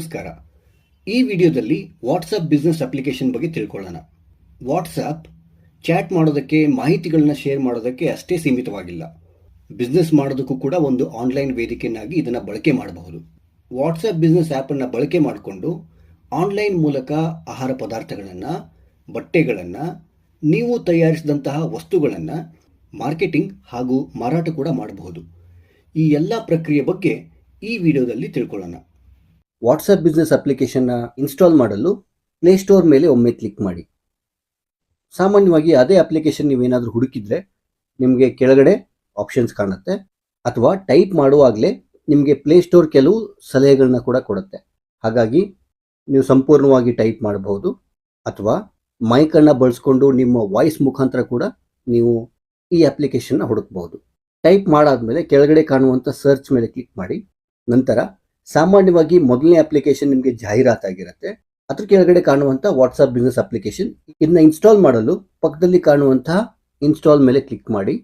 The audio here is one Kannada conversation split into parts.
ನಮಸ್ಕಾರ. ಈ ವಿಡಿಯೋದಲ್ಲಿ ವಾಟ್ಸಪ್ ಬಿಸ್ನೆಸ್ ಅಪ್ಲಿಕೇಶನ್ ಬಗ್ಗೆ ತಿಳ್ಕೊಳ್ಳೋಣ. ವಾಟ್ಸಪ್ ಚಾಟ್ ಮಾಡೋದಕ್ಕೆ, ಮಾಹಿತಿಗಳನ್ನ ಶೇರ್ ಮಾಡೋದಕ್ಕೆ ಅಷ್ಟೇ ಸೀಮಿತವಾಗಿಲ್ಲ. ಬಿಸ್ನೆಸ್ ಮಾಡೋದಕ್ಕೂ ಕೂಡ ಒಂದು ಆನ್ಲೈನ್ ವೇದಿಕೆಯನ್ನಾಗಿ ಇದನ್ನು ಬಳಕೆ ಮಾಡಬಹುದು. ವಾಟ್ಸಪ್ ಬಿಸ್ನೆಸ್ ಆ್ಯಪನ್ನು ಬಳಕೆ ಮಾಡಿಕೊಂಡು ಆನ್ಲೈನ್ ಮೂಲಕ ಆಹಾರ ಪದಾರ್ಥಗಳನ್ನು, ಬಟ್ಟೆಗಳನ್ನು, ನೀವು ತಯಾರಿಸಿದಂತಹ ವಸ್ತುಗಳನ್ನು ಮಾರ್ಕೆಟಿಂಗ್ ಹಾಗೂ ಮಾರಾಟ ಕೂಡ ಮಾಡಬಹುದು. ಈ ಎಲ್ಲ ಪ್ರಕ್ರಿಯೆ ಬಗ್ಗೆ ಈ ವಿಡಿಯೋದಲ್ಲಿ ತಿಳ್ಕೊಳ್ಳೋಣ. ವಾಟ್ಸಪ್ ಬಿಸ್ನೆಸ್ ಅಪ್ಲಿಕೇಶನ್ನ ಇನ್ಸ್ಟಾಲ್ ಮಾಡಲು ಪ್ಲೇಸ್ಟೋರ್ ಮೇಲೆ ಒಮ್ಮೆ ಕ್ಲಿಕ್ ಮಾಡಿ. ಸಾಮಾನ್ಯವಾಗಿ ಅದೇ ಅಪ್ಲಿಕೇಶನ್ ನೀವೇನಾದರೂ ಹುಡುಕಿದ್ರೆ ನಿಮಗೆ ಕೆಳಗಡೆ ಆಪ್ಷನ್ಸ್ ಕಾಣುತ್ತೆ. ಅಥವಾ ಟೈಪ್ ಮಾಡುವಾಗಲೇ ನಿಮಗೆ ಪ್ಲೇಸ್ಟೋರ್ ಕೆಲವು ಸಲಹೆಗಳನ್ನ ಕೂಡ ಕೊಡುತ್ತೆ. ಹಾಗಾಗಿ ನೀವು ಸಂಪೂರ್ಣವಾಗಿ ಟೈಪ್ ಮಾಡಬಹುದು. ಅಥವಾ ಮೈಕನ್ನು ಬಳಸ್ಕೊಂಡು ನಿಮ್ಮ ವಾಯ್ಸ್ ಮುಖಾಂತರ ಕೂಡ ನೀವು ಈ ಅಪ್ಲಿಕೇಶನ್ನ ಹುಡುಕಬಹುದು. ಟೈಪ್ ಮಾಡಾದ್ಮೇಲೆ ಕೆಳಗಡೆ ಕಾಣುವಂಥ ಸರ್ಚ್ ಮೇಲೆ ಕ್ಲಿಕ್ ಮಾಡಿ. ನಂತರ ಸಾಮಾನ್ಯವಾಗಿ ಮೊದಲನೇ ಅಪ್ಲಿಕೇಶನ್ ನಿಮಗೆ ಜಾಹೀರಾತಾಗಿರುತ್ತೆ. ಅದ್ರ ಕೆಳಗಡೆ ಕಾಣುವಂಥ ವಾಟ್ಸಪ್ ಬಿಸ್ನೆಸ್ ಅಪ್ಲಿಕೇಶನ್ ಇದನ್ನ ಇನ್ಸ್ಟಾಲ್ ಮಾಡಲು ಪಕ್ಕದಲ್ಲಿ ಕಾಣುವಂತಹ ಇನ್ಸ್ಟಾಲ್ ಮೇಲೆ ಕ್ಲಿಕ್ ಮಾಡಿ.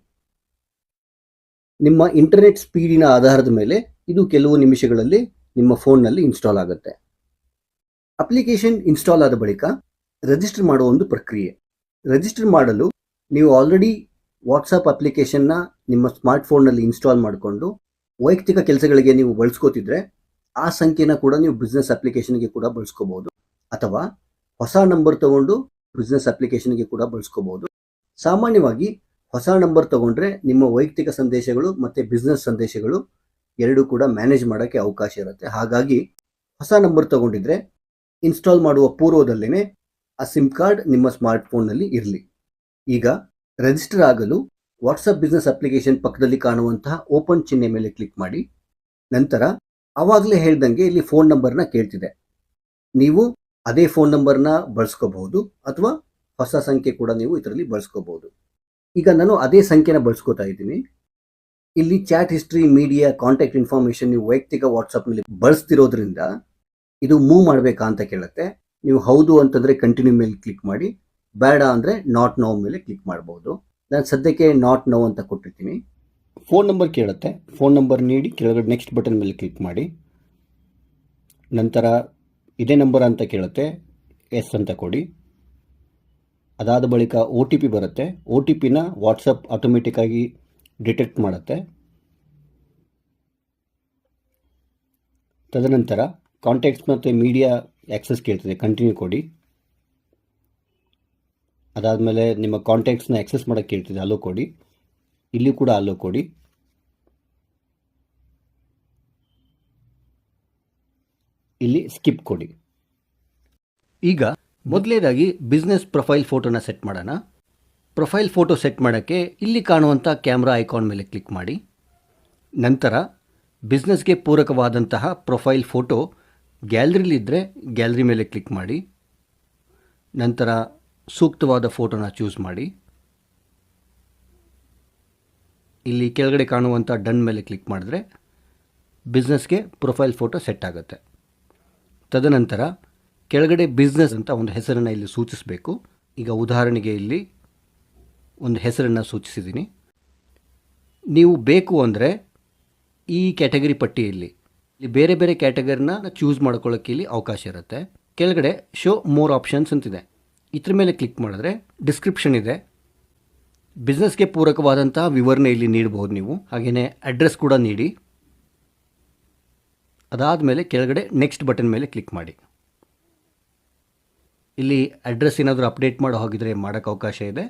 ನಿಮ್ಮ ಇಂಟರ್ನೆಟ್ ಸ್ಪೀಡಿನ ಆಧಾರದ ಮೇಲೆ ಇದು ಕೆಲವು ನಿಮಿಷಗಳಲ್ಲಿ ನಿಮ್ಮ ಫೋನ್ನಲ್ಲಿ ಇನ್ಸ್ಟಾಲ್ ಆಗುತ್ತೆ. ಅಪ್ಲಿಕೇಶನ್ ಇನ್ಸ್ಟಾಲ್ ಆದ ಬಳಿಕ ರಿಜಿಸ್ಟರ್ ಮಾಡುವ ಒಂದು ಪ್ರಕ್ರಿಯೆ. ರಿಜಿಸ್ಟರ್ ಮಾಡಲು ನೀವು ಆಲ್ರೆಡಿ ವಾಟ್ಸಪ್ ಅಪ್ಲಿಕೇಶನ್ನ ನಿಮ್ಮ ಸ್ಮಾರ್ಟ್ ಫೋನ್ನಲ್ಲಿ ಇನ್ಸ್ಟಾಲ್ ಮಾಡಿಕೊಂಡು ವೈಯಕ್ತಿಕ ಕೆಲಸಗಳಿಗೆ ನೀವು ಬಳಸ್ಕೋತಿದ್ರೆ ಆ ಸಂಖ್ಯೆನ ಕೂಡ ನೀವು ಬಿಸ್ನೆಸ್ ಅಪ್ಲಿಕೇಶನ್ಗೆ ಕೂಡ ಬಳಸ್ಕೋಬಹುದು ಅಥವಾ ಹೊಸ ನಂಬರ್ ತಗೊಂಡು ಬಿಸ್ನೆಸ್ ಅಪ್ಲಿಕೇಶನ್ಗೆ ಕೂಡ ಬಳಸ್ಕೋಬಹುದು ಸಾಮಾನ್ಯವಾಗಿ ಹೊಸ ನಂಬರ್ ತಗೊಂಡ್ರೆ ನಿಮ್ಮ ವೈಯಕ್ತಿಕ ಸಂದೇಶಗಳು ಮತ್ತೆ ಬಿಸ್ನೆಸ್ ಸಂದೇಶಗಳು ಎರಡೂ ಕೂಡ ಮ್ಯಾನೇಜ್ ಮಾಡೋಕ್ಕೆ ಅವಕಾಶ ಇರುತ್ತೆ. ಹಾಗಾಗಿ ಹೊಸ ನಂಬರ್ ತಗೊಂಡಿದ್ರೆ ಇನ್ಸ್ಟಾಲ್ ಮಾಡುವ ಪೂರ್ವದಲ್ಲೇ ಆ ಸಿಮ್ ಕಾರ್ಡ್ ನಿಮ್ಮ ಸ್ಮಾರ್ಟ್ಫೋನ್ನಲ್ಲಿ ಇರಲಿ. ಈಗ ರಿಜಿಸ್ಟರ್ ಆಗಲು ವಾಟ್ಸಪ್ ಬಿಸ್ನೆಸ್ ಅಪ್ಲಿಕೇಶನ್ ಪಕ್ಕದಲ್ಲಿ ಕಾಣುವಂತಹ ಓಪನ್ ಚಿಹ್ನೆ ಮೇಲೆ ಕ್ಲಿಕ್ ಮಾಡಿ. ನಂತರ ಆವಾಗಲೇ ಹೇಳ್ದಂಗೆ ಇಲ್ಲಿ ಫೋನ್ ನಂಬರ್ನ ಕೇಳ್ತಿದೆ. ನೀವು ಅದೇ ಫೋನ್ ನಂಬರ್ನ ಬಳಸ್ಕೋಬಹುದು ಅಥವಾ ಹೊಸ ಸಂಖ್ಯೆ ಕೂಡ ನೀವು ಇದರಲ್ಲಿ ಬಳಸ್ಕೋಬಹುದು. ಈಗ ನಾನು ಅದೇ ಸಂಖ್ಯೆನ ಬಳಸ್ಕೋತಾ ಇದ್ದೀನಿ. ಇಲ್ಲಿ chat history media contact information ನೀವು ವೈಯಕ್ತಿಕ ವಾಟ್ಸಪ್ನಲ್ಲಿ ಬಳಸ್ತಿರೋದ್ರಿಂದ ಇದು ಮೂವ್ ಮಾಡಬೇಕಾ ಅಂತ ಕೇಳುತ್ತೆ. ನೀವು ಹೌದು ಅಂತಂದ್ರೆ ಕಂಟಿನ್ಯೂ ಮೇಲೆ ಕ್ಲಿಕ್ ಮಾಡಿ, ಬೇಡ ಅಂದರೆ ನಾಟ್ ನೋವ್ ಮೇಲೆ ಕ್ಲಿಕ್ ಮಾಡಬಹುದು ನಾನು ಸದ್ಯಕ್ಕೆ ನಾಟ್ ನೋವ್ ಅಂತ ಕೊಟ್ಟಿರ್ತೀನಿ. ಫೋನ್ ನಂಬರ್ ಕೇಳುತ್ತೆ. ಫೋನ್ ನಂಬರ್ ನೀಡಿ ಕೆಳಗಡೆ ನೆಕ್ಸ್ಟ್ ಬಟನ್ ಮೇಲೆ ಕ್ಲಿಕ್ ಮಾಡಿ. ನಂತರ ಇದೇ ನಂಬರ್ ಅಂತ ಕೇಳುತ್ತೆ. ಎಸ್ ಅಂತ ಕೊಡಿ. ಅದಾದ ಬಳಿಕ ಒ ಟಿ ಪಿ ಬರುತ್ತೆ. ಒ ಟಿ ಪಿನ ವಾಟ್ಸಪ್ ಆಟೋಮೆಟಿಕ್ಕಾಗಿ ಡಿಟೆಕ್ಟ್ ಮಾಡುತ್ತೆ. ತದನಂತರ ಕಾಂಟ್ಯಾಕ್ಟ್ಸ್ ಮತ್ತು ಮೀಡಿಯಾ ಆ್ಯಕ್ಸಸ್ ಕೇಳ್ತದೆ. ಕಂಟಿನ್ಯೂ ಕೊಡಿ. ಅದಾದಮೇಲೆ ನಿಮ್ಮ ಕಾಂಟ್ಯಾಕ್ಟ್ಸ್ನ ಆ್ಯಕ್ಸಸ್ ಮಾಡೋಕ್ಕೆ ಕೇಳ್ತಿದೆ. ಅಲ್ಲೂ ಕೊಡಿ. ಇಲ್ಲಿ ಕೂಡ ಅಲ್ಲೋ ಕೊಡಿ. ಇಲ್ಲಿ ಸ್ಕಿಪ್ ಕೊಡಿ. ಈಗ ಮೊದಲೇದಾಗಿ ಬಿಸ್ನೆಸ್ ಪ್ರೊಫೈಲ್ ಫೋಟೋನ ಸೆಟ್ ಮಾಡೋಣ. ಪ್ರೊಫೈಲ್ ಫೋಟೋ ಸೆಟ್ ಮಾಡೋಕ್ಕೆ ಇಲ್ಲಿ ಕಾಣುವಂಥ ಕ್ಯಾಮ್ರಾ ಐಕಾನ್ ಮೇಲೆ ಕ್ಲಿಕ್ ಮಾಡಿ. ನಂತರ ಬಿಸ್ನೆಸ್ಗೆ ಪೂರಕವಾದಂತಹ ಪ್ರೊಫೈಲ್ ಫೋಟೋ ಗ್ಯಾಲ್ರಿಲಿದ್ದರೆ ಗ್ಯಾಲರಿ ಮೇಲೆ ಕ್ಲಿಕ್ ಮಾಡಿ. ನಂತರ ಸೂಕ್ತವಾದ ಫೋಟೋನ ಚೂಸ್ ಮಾಡಿ. ಇಲ್ಲಿ ಕೆಳಗಡೆ ಕಾಣುವಂಥ ಡನ್ ಮೇಲೆ ಕ್ಲಿಕ್ ಮಾಡಿದ್ರೆ ಬಿಸ್ನೆಸ್ಗೆ ಪ್ರೊಫೈಲ್ ಫೋಟೋ ಸೆಟ್ ಆಗುತ್ತೆ. ತದನಂತರ ಕೆಳಗಡೆ ಬಿಸ್ನೆಸ್ ಅಂತ ಒಂದು ಹೆಸರನ್ನು ಇಲ್ಲಿ ಸೂಚಿಸಬೇಕು. ಈಗ ಉದಾಹರಣೆಗೆ ಇಲ್ಲಿ ಒಂದು ಹೆಸರನ್ನು ಸೂಚಿಸಿದ್ದೀನಿ ನೀವು ಬೇಕು ಅಂದರೆ ಈ ಕ್ಯಾಟಗರಿ ಪಟ್ಟಿಯಲ್ಲಿ ಇಲ್ಲಿ ಬೇರೆ ಬೇರೆ ಕ್ಯಾಟಗರಿನ ಚೂಸ್ ಮಾಡ್ಕೊಳ್ಳೋಕ್ಕೆ ಇಲ್ಲಿ ಅವಕಾಶ ಇರುತ್ತೆ. ಕೆಳಗಡೆ ಶೋ ಮೋರ್ ಆಪ್ಷನ್ಸ್ ಅಂತಿದೆ. ಇದ್ರ ಮೇಲೆ ಕ್ಲಿಕ್ ಮಾಡಿದ್ರೆ ಡಿಸ್ಕ್ರಿಪ್ಷನ್ ಇದೆ. ಬಿಸ್ನೆಸ್ಗೆ ಪೂರಕವಾದಂಥ ವಿವರಣೆ ಇಲ್ಲಿ ನೀಡಬಹುದು ನೀವು. ಹಾಗೆಯೇ ಅಡ್ರೆಸ್ ಕೂಡ ನೀಡಿ. ಅದಾದ ಮೇಲೆ ಕೆಳಗಡೆ ನೆಕ್ಸ್ಟ್ ಬಟನ್ ಮೇಲೆ ಕ್ಲಿಕ್ ಮಾಡಿ. ಇಲ್ಲಿ ಅಡ್ರೆಸ್ ಏನಾದರೂ ಅಪ್ಡೇಟ್ ಮಾಡೋ ಹಾಗಿದ್ರೆ ಮಾಡೋಕ್ಕೆ ಅವಕಾಶ ಇದೆ.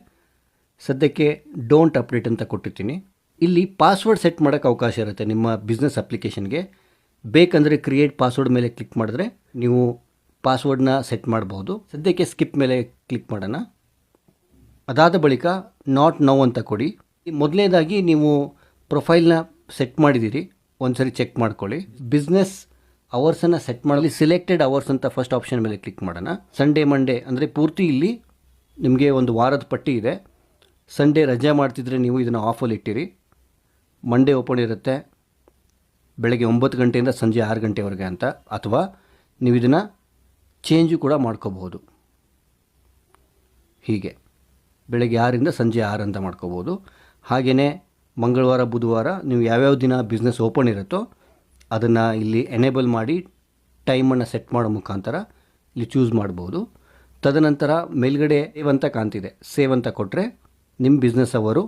ಸದ್ಯಕ್ಕೆ ಡೋಂಟ್ ಅಪ್ಡೇಟ್ ಅಂತ ಕೊಟ್ಟಿರ್ತೀನಿ. ಇಲ್ಲಿ ಪಾಸ್ವರ್ಡ್ ಸೆಟ್ ಮಾಡೋಕ್ಕೆ ಅವಕಾಶ ಇರುತ್ತೆ ನಿಮ್ಮ ಬಿಸ್ನೆಸ್ ಅಪ್ಲಿಕೇಶನ್ಗೆ ಬೇಕಂದರೆ ಕ್ರಿಯೇಟ್ ಪಾಸ್ವರ್ಡ್ ಮೇಲೆ ಕ್ಲಿಕ್ ಮಾಡಿದ್ರೆ ನೀವು ಪಾಸ್ವರ್ಡ್ನ ಸೆಟ್ ಮಾಡಬಹುದು ಸದ್ಯಕ್ಕೆ ಸ್ಕಿಪ್ ಮೇಲೆ ಕ್ಲಿಕ್ ಮಾಡೋಣ. ಅದಾದ ಬಳಿಕ ನಾಟ್ ನೌ ಅಂತ ಕೊಡಿ. ಮೊದಲನೇದಾಗಿ ನೀವು ಪ್ರೊಫೈಲ್ನ ಸೆಟ್ ಮಾಡಿದ್ದೀರಿ ಒಂದ್ಸರಿ ಚೆಕ್ ಮಾಡ್ಕೊಳ್ಳಿ. ಬಿಸ್ನೆಸ್ ಅವರ್ಸನ್ನು ಸೆಟ್ ಮಾಡಲಿ ಸಿಲೆಕ್ಟೆಡ್ ಅವರ್ಸ್ ಅಂತ ಫಸ್ಟ್ ಆಪ್ಷನ್ ಮೇಲೆ ಕ್ಲಿಕ್ ಮಾಡೋಣ. ಸಂಡೇ ಮಂಡೇ ಅಂದರೆ ಪೂರ್ತಿ ಇಲ್ಲಿ ನಿಮಗೆ ಒಂದು ವಾರದ ಪಟ್ಟಿ ಇದೆ. ಸಂಡೇ ರಜೆ ಮಾಡ್ತಿದ್ರೆ ನೀವು ಇದನ್ನು ಆಫಲ್ಲಿ ಇಟ್ಟಿರಿ. ಮಂಡೇ ಓಪನ್ ಇರುತ್ತೆ. ಬೆಳಗ್ಗೆ ಒಂಬತ್ತು ಗಂಟೆಯಿಂದ ಸಂಜೆ ಆರು ಗಂಟೆವರೆಗೆ ಅಂತ. ಅಥವಾ ನೀವು ಇದನ್ನು ಚೇಂಜು ಕೂಡ ಮಾಡ್ಕೋಬಹುದು. ಹೀಗೆ. ಬೆಳಗ್ಗೆ ಆರಿಂದ ಸಂಜೆ ಆರು ಅಂತ ಮಾಡ್ಕೋಬೋದು. ಹಾಗೆಯೇ ಮಂಗಳವಾರ, ಬುಧವಾರ ನೀವು ಯಾವ್ಯಾವ ದಿನ ಬಿಸ್ನೆಸ್ ಓಪನ್ ಇರುತ್ತೋ ಅದನ್ನು ಇಲ್ಲಿ ಎನೇಬಲ್ ಮಾಡಿ ಟೈಮನ್ನು ಸೆಟ್ ಮಾಡೋ ಮುಖಾಂತರ ಇಲ್ಲಿ ಚೂಸ್ ಮಾಡ್ಬೋದು. ತದನಂತರ ಮೇಲ್ಗಡೆ ಸೇವ್ ಅಂತ ಕಾಣ್ತಿದೆ. ಸೇವ್ ಅಂತ ಕೊಟ್ಟರೆ ನಿಮ್ಮ ಬಿಸ್ನೆಸ್ ಅವರು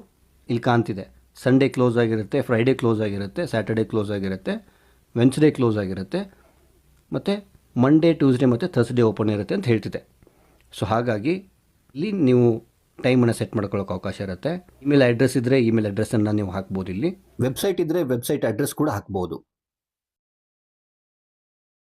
ಇಲ್ಲಿ ಕಾಣ್ತಿದೆ. ಸಂಡೇ ಕ್ಲೋಸ್ ಆಗಿರುತ್ತೆ ಫ್ರೈಡೇ ಕ್ಲೋಸ್ ಆಗಿರುತ್ತೆ ಸ್ಯಾಟರ್ಡೇ ಕ್ಲೋಸ್ ಆಗಿರುತ್ತೆ ವೆನ್ಸ್ಡೇ ಕ್ಲೋಸ್ ಆಗಿರುತ್ತೆ, ಮತ್ತು ಮಂಡೇ ಟ್ಯೂಸ್ಡೇ ಮತ್ತು ಥರ್ಸ್ಡೇ ಓಪನ್ ಇರುತ್ತೆ ಅಂತ ಹೇಳ್ತಿದೆ. ಸೊ ಹಾಗಾಗಿ ಇಲ್ಲಿ ನೀವು ಟೈಮನ್ನು ಸೆಟ್ ಮಾಡ್ಕೊಳ್ಳೋಕೆ ಅವಕಾಶ ಇರುತ್ತೆ. ಇಮೇಲ್ ಅಡ್ರೆಸ್ ಇದ್ದರೆ ಇಮೇಲ್ ಅಡ್ರೆಸ್ಸನ್ನು ನೀವು ಹಾಕ್ಬೋದು ಇಲ್ಲಿ. ವೆಬ್ಸೈಟ್ ಇದ್ದರೆ ವೆಬ್ಸೈಟ್ ಅಡ್ರೆಸ್ ಕೂಡ ಹಾಕ್ಬೋದು.